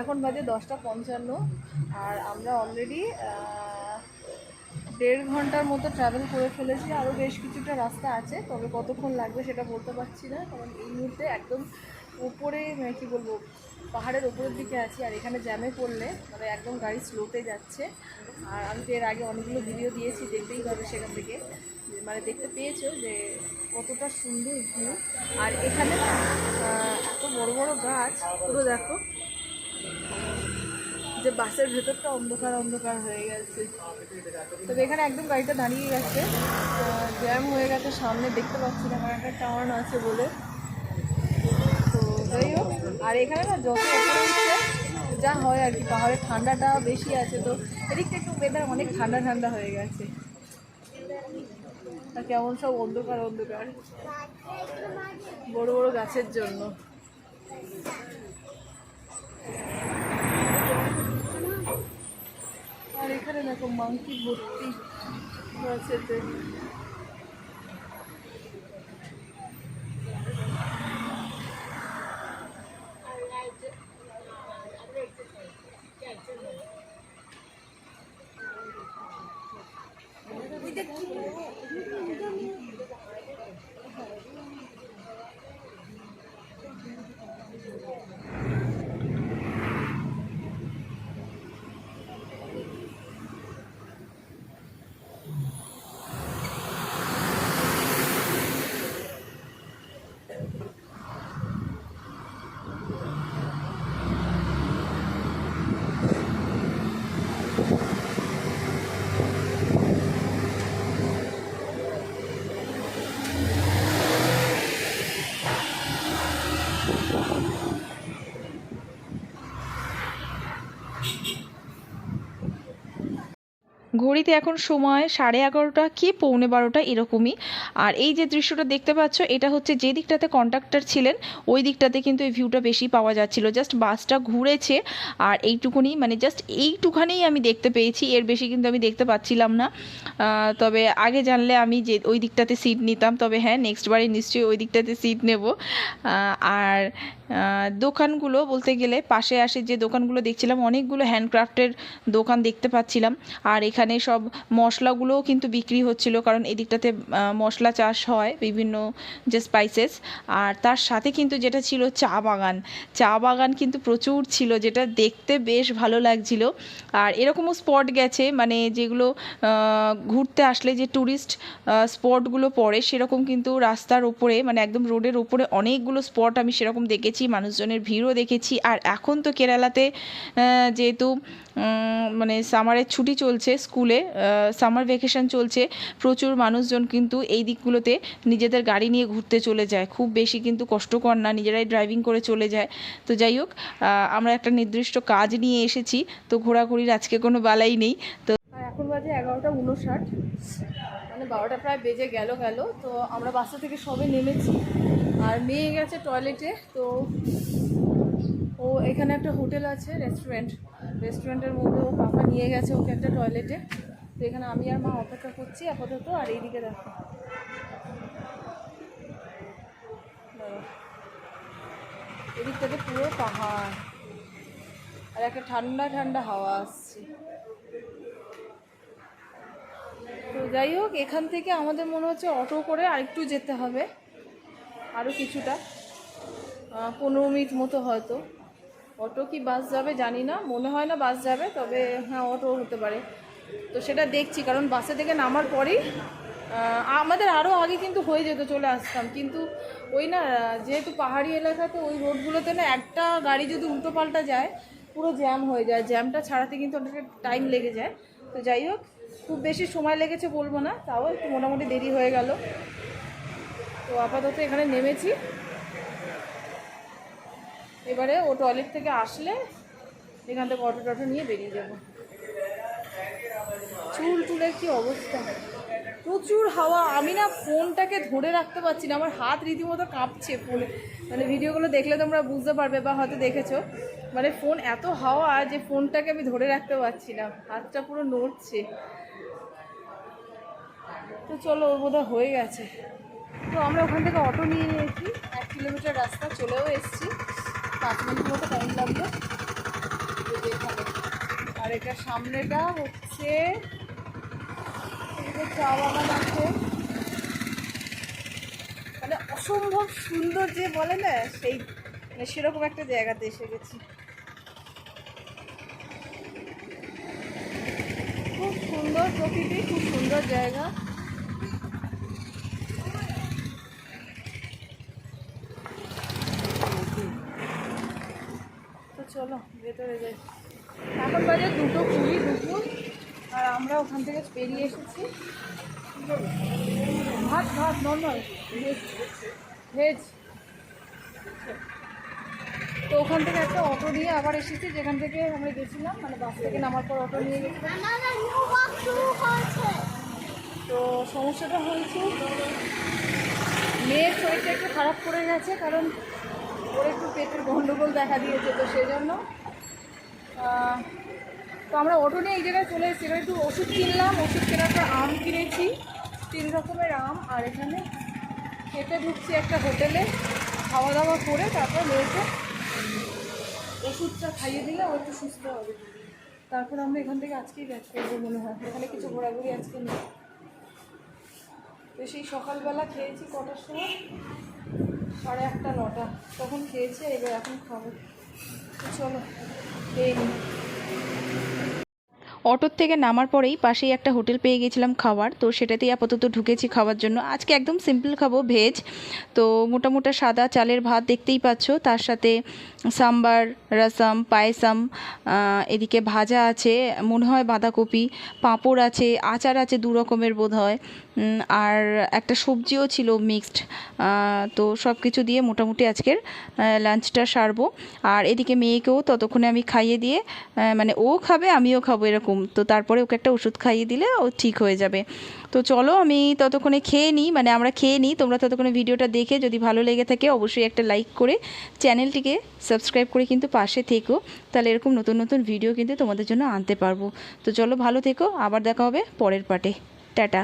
এখন বাজে দশটা পঞ্চান্ন আর আমরা অলরেডি দেড় ঘণ্টার মতো ট্রাভেল করে ফেলেছি। আরও বেশ কিছুটা রাস্তা আছে, তবে কতক্ষণ লাগবে সেটা বলতে পারছি না, কারণ এই মুহূর্তে একদম উপরে কী বলব, পাহাড়ের উপরের দিকে আছি, আর এখানে জ্যামে পড়লে মানে একদম গাড়ি স্লোতে যাচ্ছে। আর আমি তো এর আগে অনেকগুলো ভিডিও দিয়েছি, দেখতেই পাবে সেখান থেকে। মানে দেখতে পেয়েছ যে কতটা সুন্দর ভিউ আর এখানে এত বড় বড় গাছ, পুরো দেখো যে বাসের ভেতরটা অন্ধকার অন্ধকার হয়ে গেছে। তবে এখানে একদম গাড়িটা দাঁড়িয়ে গেছে। জ্যাম হয়ে গেছে সামনে, দেখতে পাচ্ছি না একটা টাউন আছে বলে। তো যাই হোক, আর এখানে না যত যা হয় আর কি, পাহাড়ে ঠান্ডাটা বেশি আছে। তো এদিকটা একটু ওয়েদার অনেক ঠান্ডা ঠান্ডা হয়ে গেছে। আর কেমন সব অন্ধকার অন্ধকার। বড় বড় গাছের জন্য আর এখানে দেখো মাংকি ভর্তি গাছেতে ঘড়িতে এখন সময় সাড়ে এগারোটা কি, পৌনে বারোটা এরকমই। আর এই যে দৃশ্যটা দেখতে পাচ্ছ, এটা হচ্ছে যে দিকটাতে কন্ডাক্টর ছিলেন, ওই দিকটাতে কিন্তু এই ভিউটা বেশি পাওয়া যাচ্ছিল। জাস্ট বাসটা ঘুরেছে, আর এইটুকুনি মানে জাস্ট এইটুখানেই আমি দেখতে পেয়েছি। এর বেশি কিন্তু আমি দেখতে পাচ্ছিলাম না। তবে আগে জানলে আমি যে ওই দিকটাতে সিট নিতাম, তবে হ্যাঁ নেক্সট বারে নিশ্চয়ই ওই দিকটাতে সিট নেব। আর দোকানগুলো বলতে গেলে পাশে আসে যে দোকানগুলো দেখছিলাম, অনেকগুলো হ্যান্ডক্রাফটের দোকান দেখতে পাচ্ছিলাম। আর এখানে সব মশলাগুলোও কিন্তু বিক্রি হচ্ছিল, কারণ এদিকটাতে মশলা চাষ হয় বিভিন্ন যে স্পাইসেস আর তার সাথে কিন্তু যেটা ছিল চা বাগান। চা বাগান কিন্তু প্রচুর ছিল, যেটা দেখতে বেশ ভালো লাগছিল। আর এরকমও স্পট গেছে মানে যেগুলো ঘুরতে আসলে যে ট্যুরিস্ট স্পটগুলো পড়ে, সেরকম কিন্তু রাস্তার ওপরে মানে একদম রোডের ওপরে অনেকগুলো স্পট আমি সেরকম দেখেছি, মানুষজনের ভিড়ও দেখেছি। আর এখন তো কেরালাতে যেহেতু মানে সামারের ছুটি চলছে স্কুলে সামার ভ্যাকেশন চলছে, প্রচুর মানুষজন কিন্তু এই দিকগুলোতে নিজেদের গাড়ি নিয়ে ঘুরতে চলে যায়। খুব বেশি কিন্তু কষ্টকর না, নিজেরাই ড্রাইভিং করে চলে যায়। তো যাই হোক আমরা একটা নির্দিষ্ট কাজ নিয়ে এসেছি, তো ঘোরাঘুরির আজকে কোনো বালাই নেই। তো এখন বাজে এগারোটা উনষাট মানে বারোটা প্রায় বেজে গেল গেল, তো আমরা বাসা থেকে সবে নেমেছি। আর মেয়ে গেছে টয়লেটে তো ও এখানে একটা হোটেল আছে রেস্টুরেন্ট রেস্টুরেন্টের মধ্যে ও পাপা নিয়ে গেছে ওকে একটা টয়লেটে তো এখানে আমি আর মা অপেক্ষা করছি আপাতত, আর এইদিকে দেখো। এদিকটাতে পুরো পাহাড়। আর একটা ঠান্ডা ঠান্ডা হাওয়া আসছে। তো যাই হোক, এখান থেকে আমাদের মনে হচ্ছে অটো করে আরেকটু যেতে হবে। আরও কিছুটা। পনেরো মিনিট মতো হয়তো। অটো কি বাস যাবে জানি না, মনে হয় না বাস যাবে, তবে হ্যাঁ অটো হতে পারে। তো সেটা দেখছি, কারণ বাসে থেকে নামার পরেই আমাদের আরও আগে কিন্তু হয়ে যেত চলে আসতাম, কিন্তু ওই না, যেহেতু পাহাড়ি এলাকাতে ওই রোডগুলোতে না একটা গাড়ি যদি উল্টো পাল্টা যায়, পুরো জ্যাম হয়ে যায়। জ্যামটা ছাড়াতে কিন্তু অনেকটা টাইম লেগে যায়। তো যাই হোক, খুব বেশি সময় লেগেছে বলব না, তাও একটু মোটামুটি দেরি হয়ে গেল। তো আপাতত এখানে নেমেছি। এবারে ও টয়লেট থেকে আসলে এখান থেকে অটো টটো নিয়ে বেরিয়ে যাব। চুল টুলের কি অবস্থা? প্রচুর হাওয়া। আমি না ফোনটাকে ধরে রাখতে পারছি না। আমার হাত রীতিমতো কাঁপছে ফোনে মানে ভিডিওগুলো দেখলে তোমরা বুঝতে পারবে বা হয়তো দেখেছ। মানে ফোন এত হাওয়া যে ফোনটাকে আমি ধরে রাখতে পারছি না। হাতটা পুরো নড়ছে। তো চলো ওর বোধহয় হয়ে গেছে। তো আমরা ওখান থেকে অটো নিয়ে নিয়েছি। এক কিলোমিটার রাস্তা চলেও এসেছি। পাঁচ মিনিট মতো টাইম লাগবে আর এটা সামনেটা হচ্ছে চা বাগান আছে। মানে অসম্ভব সুন্দর যে বলে না, সেই মানে সেরকম একটা জায়গাতে এসে গেছি। খুব সুন্দর প্রকৃতি, খুব সুন্দর জায়গা তো চলো ভেতরে যাই এখন বাজে দুটো কুড়ি দুপুর আর আমরা ওখান থেকে বেরিয়ে এসেছি। ভাত ভাত নর্মাল ভেজ ভেজ। তো ওখান থেকে একটা অটো নিয়ে আবার এসেছি যেখান থেকে আমরা গেছিলাম মানে বাস থেকে নামার পর অটো নিয়ে গেছিলাম। তো সমস্যাটা হয়েছে মেয়ের শরীরটা একটু খারাপ করে গেছে কারণ ওর একটু পেটের গন্ডগোল দেখা দিয়েছে তো সেই জন্য আহ, তো আমরা অটো নিয়ে এই জায়গায় চলে এসেছি। এবার একটু ওষুধ কিনলাম, ওষুধ কেনার পর আম কিনেছি। তিন রকমের আম, আর এখানে খেতে ঢুকছি একটা হোটেলে। খাওয়া দাওয়া করে তারপর মেয়েকে ওষুধটা খাইয়ে দিলে ও একটু সুস্থ হবে। তারপর আমরা এখান থেকে আজকেই ব্যাক করব মনে হয়। এখানে কিছু ঘোরাঘুরি আজকে নেই। তো সেই সকালবেলা খেয়েছি কটার সময়? সাড়ে আটটা, নটা। তখন খেয়েছি এবার এখন খাব। চলো খেয়ে নিই অটোর থেকে নামার পরেই পাশেই একটা হোটেল পেয়ে গেছিলাম খাবার তো সেটাতেই আপাতত ঢুকেছি খাওয়ার জন্য। আজকে একদম সিম্পল খাব ভেজ তো মোটামোটা সাদা চালের ভাত দেখতেই পাচ্ছ। তার সাথে সাম্বার, রসম, পায়েসাম এদিকে ভাজা আছে, মনে হয় বাঁধাকপি, পাঁপড় আছে, আচার আছে দু রকমের বোধ হয় আর একটা সবজিও ছিল মিক্সড তো সব কিছু দিয়ে মোটামুটি আজকের লাঞ্চটা সারবো। আর এদিকে মেয়েকেও ততক্ষণে আমি খাইয়ে দিয়ে মানে ও খাবে, আমিও খাব এরকম। তো তারপরে ওকে একটা ওষুধ খাইয়ে দিলে ও ঠিক হয়ে যাবে। তো চলো আমি ততক্ষণে খেয়ে নিই মানে আমরা খেয়ে নিই। তোমরা ততক্ষণে ভিডিওটা দেখে যদি ভালো লেগে থাকে অবশ্যই একটা লাইক করে চ্যানেলটিকে সাবস্ক্রাইব করে কিন্তু পাশে থেকো। তাহলে এরকম নতুন নতুন ভিডিও কিন্তু তোমাদের জন্য আনতে পারব। তো চলো ভালো থেকো, আবার দেখা হবে পরের পাটে টাটা।